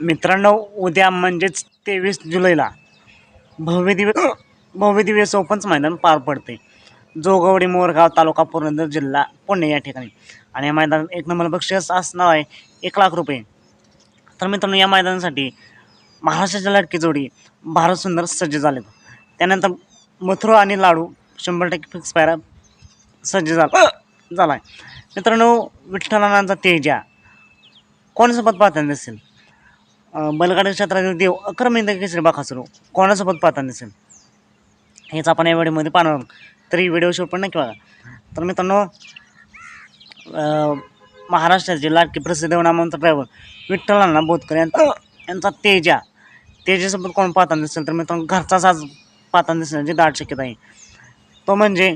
मित्रांनो उद्या म्हणजेच तेवीस जुलैला भव्य दिवस भव्य दिव्य ओपनचं मैदान पार पडते. जोगवडी मोरगाव तालुका पुरंदर जिल्हा पुणे या ठिकाणी. आणि या मैदानात एक नंबर बक्षीस असणार आहे एक लाख रुपये. तर मित्रांनो या मैदानासाठी महाराष्ट्राच्या लटकी जोडी भारत सुंदर सज्ज झालेत. त्यानंतर मथुरा आणि लाडू शंभर टक्के फिक्स पायरा सज्ज झाला झाला आहे मित्रांनो विठ्ठलानांचा तेजा. कोणासोबत पाहताना दिसेल बलगाडी क्षेत्रातील देव अक्रमिंद केसरी बाखासुरू कोणासोबत पाहताना दिसेल हेच आपण या व्हिडिओमध्ये पाहणार तरी व्हिडिओ शूट पण नक्की बघा. तर मित्रांनो महाराष्ट्राचे लाटकी प्रसिद्ध नामवंत ड्रायव्हर विठ्ठलांना बोधकर यांचा यांचा तेजा. तेजासोबत कोण पाहताना दिसेल तर मित्रांनो घरचाच आज पाहताना दिसण्याची दाट शक्यता आहे. तो म्हणजे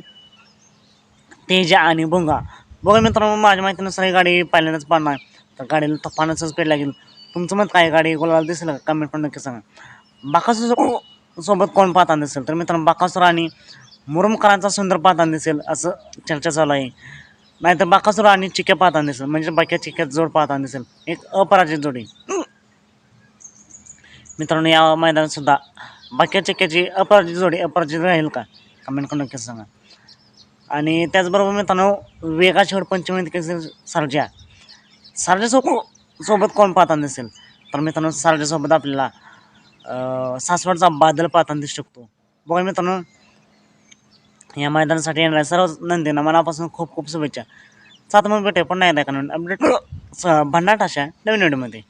तेजा आणि भुंगा. बघा मित्रांनो माझ्या माहितीनुसार ही गाडी पहिल्यांदाच पाहणार. तर गाडीला तुफानाचं पेड लागेल तुमचं मत काय? गाडी गोलाला दिसेल का? कमेंट पण नक्की सांगा. बाकासूर सोबत कोण पाहताना दिसेल? तर मित्रांनो बाकासूर आणि मुरुमकरांचा सुंदर पाहताना दिसेल असं चर्चा चालू आहे. नाहीतर बाकासूर आणि चिक्या पाहताना दिसेल म्हणजे बाक्या चिक्यात जोड पाहताना दिसेल. एक अपराजित जोडी. मित्रांनो या मैदानात सुद्धा बाक्या चिक्याची अपराजित जोडी अपराजित राहील का? कमेंट करून नक्की सांगा. आणि त्याचबरोबर मित्रांनो वेगा शेवट पंचमी केसरी सर्जा सर्जा सोबत कोण पाहताना दिसेल? तर मित्रांनो सर्जासोबत आपल्याला सासवडचा बादल पाहताना दिसू शकतो. बघा मित्रांनो या मैदानासाठी येणाऱ्या सर्व नंदींना मनापासून खूप खूप शुभेच्छा. सात मग भेटे पण नाही का? अपडेट भंडाट अशा नवीन व्हिडिओमध्ये